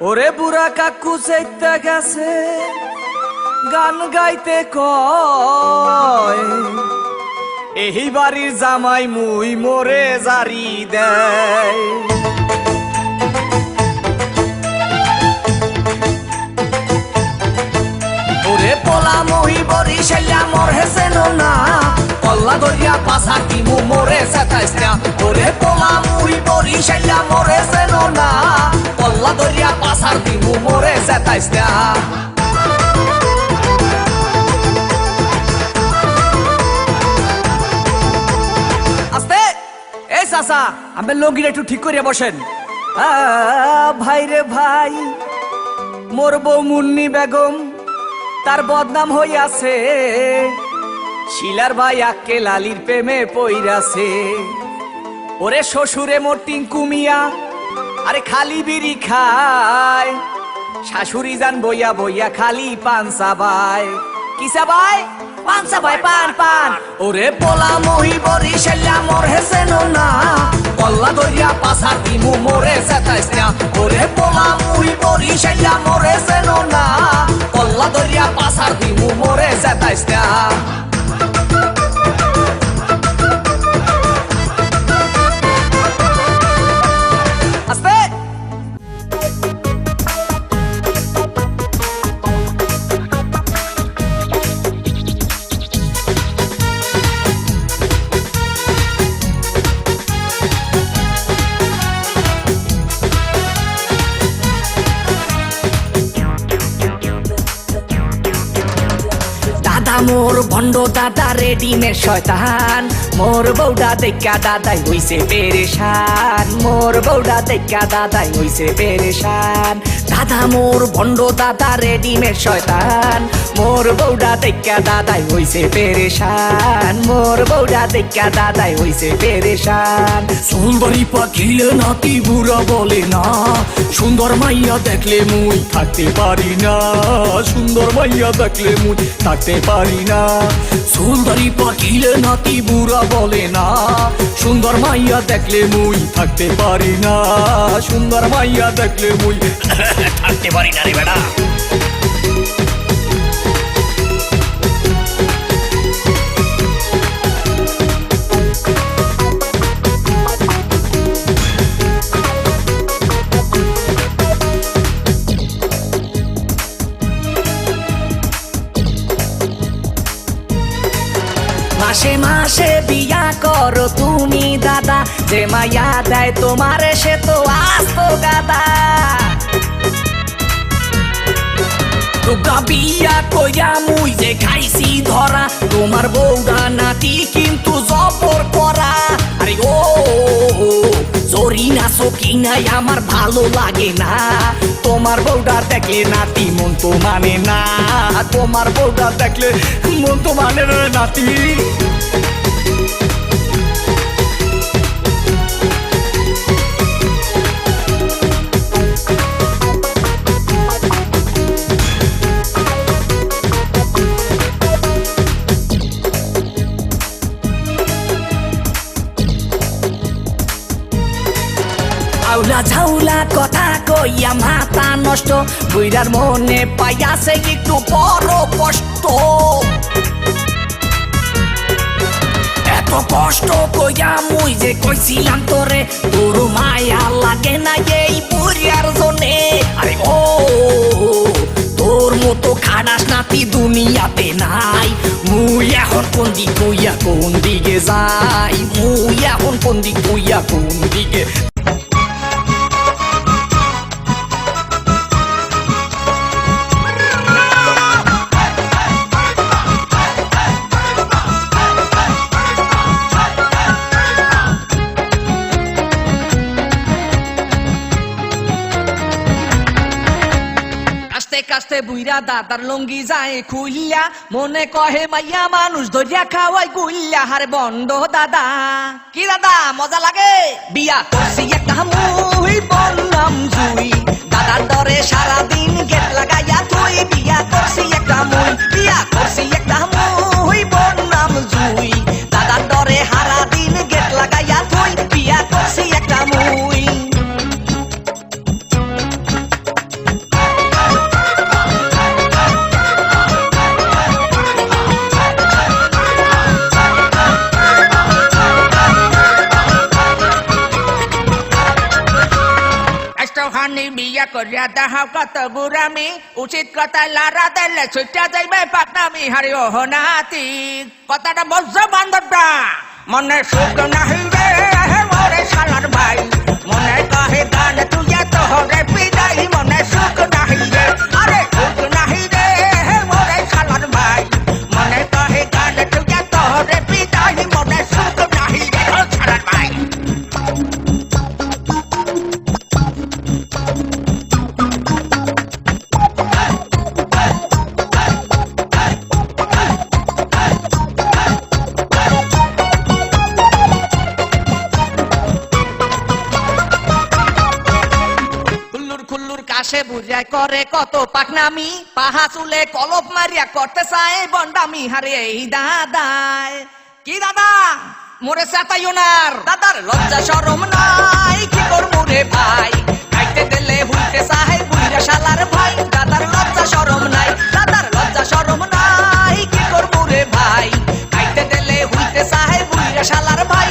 ওরে বুড়া কাকু চাইতে গেছে, গান গাইতে কয়। এই বাড়ির জামাই মুই মোরে জারি দেয়। ওরে পোলা মহি বরি শাইলা মোর হেসেন না কল্লা দরিয়া পাশা কিমু মোরে সেতাইস না ওরে পোলা মহি বরি কল্লা করিয়া বসেন। ভাই রে ভাই, মোর বউ মুন্নি বেগম, তার বদনাম হইয়াছে। শিলার ভাই আক্কে লালির প্রেমে পইরাছে। ওরে শ্বশুরে মোর টিঙ্কু মিয়া আরে খালি বিড়ি খায়। শাশুড়ি যান বইয়া বইয়া খালি পান চাবাই কি চাবাই পান চাবাই পান পান। ওরে পোলা মহি বরি শাল্লা মোর হেসেন না। পল্লা দরিয়া পাসার দিমু মোরে সেতাইস ওরে পোলা মহি বরি শাল্লা মোর হেসেন না। পল্লা দরিয়া পাসার দিমু মোরে সেতাইস মোর ভণ্ড দাদা রেডিমের শয়তান। মোর বৌডা দেখা দাদাই হইছে পেরেশান। মোর বৌডা দেখা দাদাই হইছে পেরেশান। দাদা, মোর ভণ্ড দাদা রেডিমেড শয়তান। মোর বৌডা দেখা দাদাই হইছে পেরেশান। মোর বৌডা দেখা দাদাই হইছে পেরেশান। সুন্দরী পাখিলে নাতি বুড়া বলে না। সুন্দর মাইয়া দেখলে মুই থাকতে পারি না। সুন্দর মাইয়া দেখলে মুই থাকতে পারি না। সুন্দরী পাখিলে নাতি বুড়া বলে না। সুন্দর মাইয়া দেখলে মুই থাকতে পারি না। সুন্দর মাইয়া দেখলে মুই থাকতে পারি না মাসে মাসে বিয়া করো তুমি দাদা, যে মাইয়া দেয় তোমারে সে তো আস্ত গাদা। তোকা বিয়া কইয়া মুই যে খাইছি ধরা। তোমার বৌদা নাতি কিন্তু জবর করা। আরে ও জরি না সকি নাই, আমার ভালো লাগে না। তোমার বউটা দেখলে নাতি মন তো মানে না। তোমার বৌদার দেখলে মন তো মানে না নাতি। আউলা ঝাউলা কথা কইয়া মাথা নষ্ট? বুইরার মনে পাইয়াছে একটু বড় কষ্ট। এত কষ্ট কইয়া মুই যে কইছিলাম তোরে তোর মায়া লাগে না এই বুড়িয়ার জনে আরে ও, তোর মতো খানাস নাতি দুনিয়াতে নাই। মুই এখন কোন দিক কইয়া কোন দিকে যাই? মুই এখন কোন দিক কইয়া কোন দিকে কাস্তে বুইরা দাদার লঙ্গি যায় খুইল্লা। মনে কহে, মাইয়া, মানুষ ধরিয়া খাওয়াই কুইল্লা হারে বন্ধ দাদা। কি দাদা, মজা লাগে? বিয়া একটা বিয়া করিয়া দেখাও কত গুরামি উচিত কথা লারা দিলে ছুটে যাইবে পাটনামি হারি ও নাতি কথাটা বলছো বান্ধবটা মনে সুখ নাহি রে মোরে শালার ভাই মনে কহে গান তুই তোহরে বিদায় মনে সুখ কাশে করে কত পাকনামি পাহা চুলে কলপ মারিয়া করতে চায়, বন্ডামি হারে এই দাদায় কি দাদা? মোরে সাতাই ওনার দাদার লজ্জা শরম নাই, কি কর মোরে ভাই? খাইতে দিলে হুইতে চাহে বুইরা শালার ভাই। দাদার লজ্জা শরম নাই, দাদার লজ্জা শরম নাই, কি কর মোরে ভাই? খাইতে দিলে হুইতে চাহে বুইরা শালার ভাই।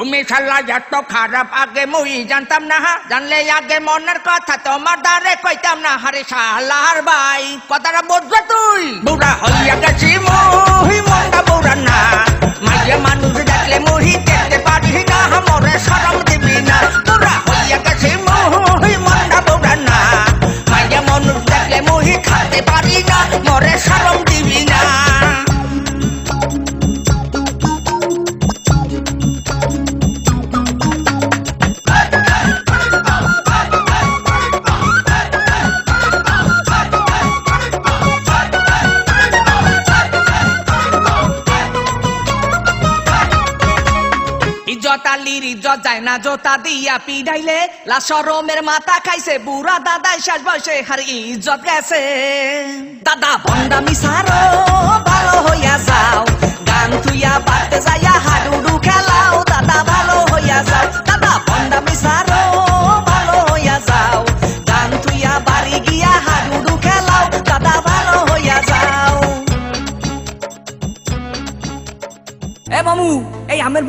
তুমি শালা যত খারাপ আগে মুই জানতাম না। জানলে আগে মনের কথা তোমার দ্বারে কইতাম না হারে শালার ভাই কথাটা বুঝবে তুই বুড়া হইয়া গেছি মুহি মনটা বুড়া না মাইয়া মানুষ ডাকলে মুহি দেখতে পারি না মরে সরম দিবি না বুড়া হইয়া গেছি ইজ্জত যায় না জোতা দিয়া পিড়াইলে লাশরমের মাথা খাইছে, বুড়া দাদাই শেষ বয়সে হার ইজ্জত গেছে। দাদা বন্ডামি মিসারো ভালো হইয়া যাও। গান থুইয়া বাড়তে যাইয়া হাডুডু খেলাও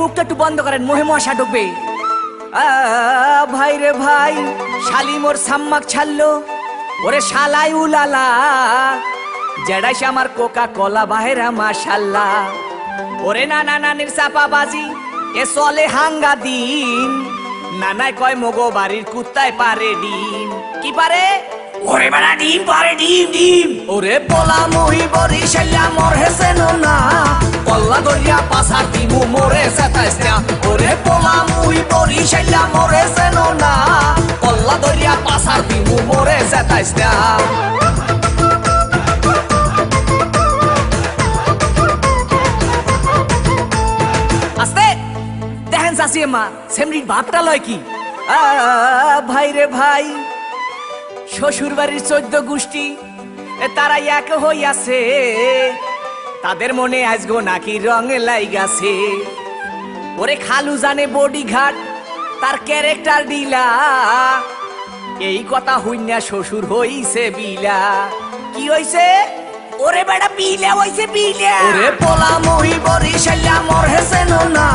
মুখটা একটু বন্ধ করেন মোহে মশা ঢুকবে। ভাই রে ভাই শালি মোর সাম্মাক ছাড়লো। ওরে শালাই উলালা জেডাই সে আমার কোকা কলা বাহেরা মাশাল্লা। ওরে না না নানির চাপা বাজি এ চলে হাঙ্গা দিন। নানায় কয় মগো বাড়ির কুত্তায় পারে ডিম। কি পারে? ওরে বেড়া ডিম পারে ডিম ডিম। ওরে পোলা মুহি বরি শাল্লা মোর হেসেন না দরিয়া পাসার দিমু মোরে সেতাইস না ওরে পোলা মুহি বরি শাল্লা মোর না। কল্লা দরিয়া পাসার দিমু মোরে সেতাইস না আস্তে, দেখেন চাষি মা সেমরির ভাবটা লয় কি? ভাই রে ভাই শ্বশুর বাড়ির চোদ্দ গোষ্ঠী, তারা এক হইয়াছে। তাদের মনে আজগো নাকি রং লাইগাছে। ওরে খালু জানে বডি ঘাট তার ক্যারেক্টার ডিলা এই কথা হইনা শ্বশুর হইছে বিলা। কি হইছে? ওরে বেটা বিলা হইছে বিলা। ওরে পোলা মহি বরি শাল্লা মোর হেসেন না।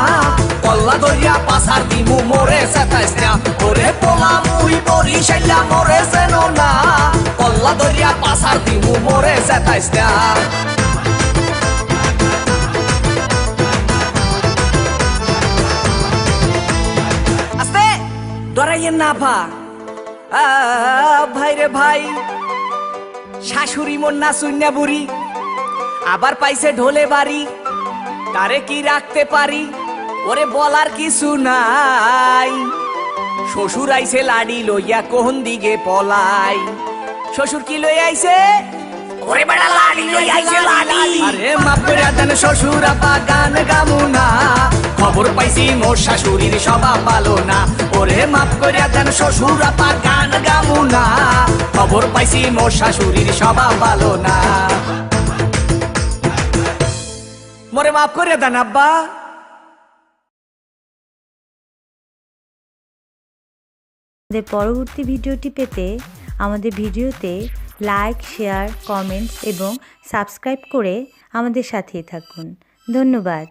কল্লা দরিয়া পাসার দিমু মোরে সেতাইস না। ওরে পোলা মহি বরি শাল্লা মোর হেসেন না। কল্লা দরিয়া পাসার দিমু মোরে সেতাইস না। ডরাইয়েন না পা ভাই রে ভাই, শাশুড়ি মন না শূন্য বুড়ি। আবার পাইছে ঢোলে বাড়ি, তারে কি রাখতে পারি? ওরে বলার কিছু নাই। শ্বশুর আইছে লাডি লইয়া কোন দিকে পলাই। শ্বশুর কি লই আইছে? ওরে বেড়া লাডি লই আইছে লাডি। আরে মাপ করে দেন, শ্বশুর আপা গান গামু না খবর পাইছি, মোর শাশুড়ির সবা পালো না। ওরে মাফ করিয়া দেন, শ্বশুর আপা গান গামু না। খবর পাইছি, মোর শাশুড়ির সবা পালো না। মোরে মাফ করিয়া দেন, আব্বা। আমাদের পরবর্তী ভিডিওটি পেতে আমাদের ভিডিওতে লাইক, শেয়ার, কমেন্টস এবং সাবস্ক্রাইব করে আমাদের সাথেই থাকুন। ধন্যবাদ।